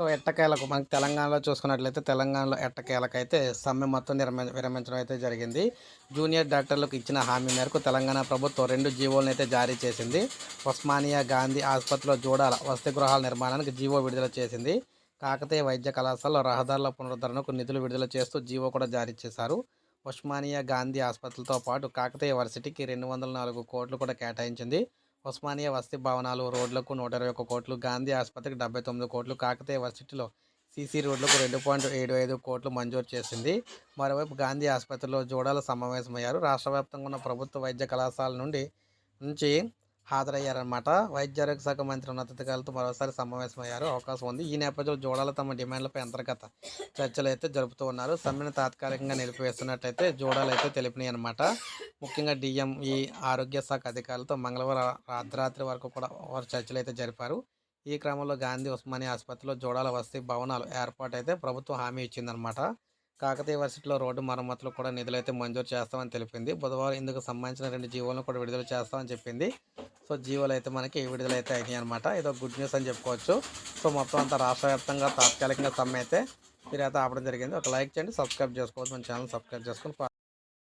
So ఎట్టకేలకు మనకి తెలంగాణలో చూసుకున్నట్లయితే తెలంగాణలో ఎట్టకేలకైతే సమ్మె మొత్తం నిర్మ విరమించడం అయితే జరిగింది. జూనియర్ డాక్టర్లకు ఇచ్చిన హామీ మేరకు తెలంగాణ ప్రభుత్వం రెండు జీవోలను అయితే జారీ చేసింది. ఉస్మానియా గాంధీ ఆసుపత్రిలో జూడాల వసతి గృహాల నిర్మాణానికి జీవో విడుదల చేసింది. కాకతీయ వైద్య కళాశాలలో రహదారుల పునరుద్ధరణకు నిధులు విడుదల చేస్తూ జీవో కూడా జారీ చేశారు. ఉస్మానియా గాంధీ ఆసుపత్రితో పాటు కాకతీయ వర్సిటీకి రెండు వందల నాలుగు కోట్లు కూడా కేటాయించింది. ఉస్మానియా వసతి భవనాలు రోడ్లకు నూట ఇరవై ఒక్క కోట్లు గాంధీ ఆసుపత్రికి డెబ్బై తొమ్మిది కోట్లు కాకతీయ వర్సిటీలో సీసీ రోడ్లకు రెండు పాయింట్ ఏడు ఐదు కోట్లు మంజూరు చేసింది. మరోవైపు గాంధీ ఆసుపత్రిలో జోడాలు సమావేశమయ్యారు. రాష్ట్ర వ్యాప్తంగా ఉన్న ప్రభుత్వ వైద్య కళాశాల నుండి నుంచి హాజరయ్యారనమాట వైద్య ఆరోగ్య శాఖ మంత్రి ఉన్నతాధికారులతో మరోసారి సమావేశమయ్యారు. అవకాశం ఉంది. ఈ నేపథ్యంలో జోడాలు తమ డిమాండ్లపై అంతర్గత చర్చలు అయితే జరుపుతూ ఉన్నారు. సమ్మెను తాత్కాలికంగా నిలిపివేస్తున్నట్టయితే జోడాలు అయితే తెలిపినాయి అనమాట ముఖ్యంగా డిఎంఈ ఆరోగ్య శాఖ అధికారులతో మంగళవారం అర్ధరాత్రి వరకు కూడా వారు చర్చలు అయితే జరిపారు. ఈ క్రమంలో గాంధీ ఉస్మానియా ఆసుపత్రిలో జోడాల వసతి భవనాలు ఏర్పాటు అయితే ప్రభుత్వం హామీ ఇచ్చిందనమాట కాకతీయ వర్సిటీలో రోడ్డు మరమ్మతులు కూడా నిధులైతే మంజూరు చేస్తామని తెలిపింది. బుధవారం ఇందుకు సంబంధించిన రెండు జీవోలను కూడా విడుదల చేస్తామని చెప్పింది. సో జీవోలు అయితే మనకి విడుదలైతే అయినాయి అనమాట ఇదో గుడ్ న్యూస్ అని చెప్పుకోవచ్చు. సో మొత్తం అంతా రాష్ట్ర వ్యాప్తంగా తాత్కాలికంగా సమ్మె అయితే మీరు అయితే ఆపడం జరిగింది. ఒక లైక్ చేయండి సబ్స్క్రైబ్ చేసుకోవచ్చు మన ఛానల్ సబ్స్క్రైబ్ చేసుకొని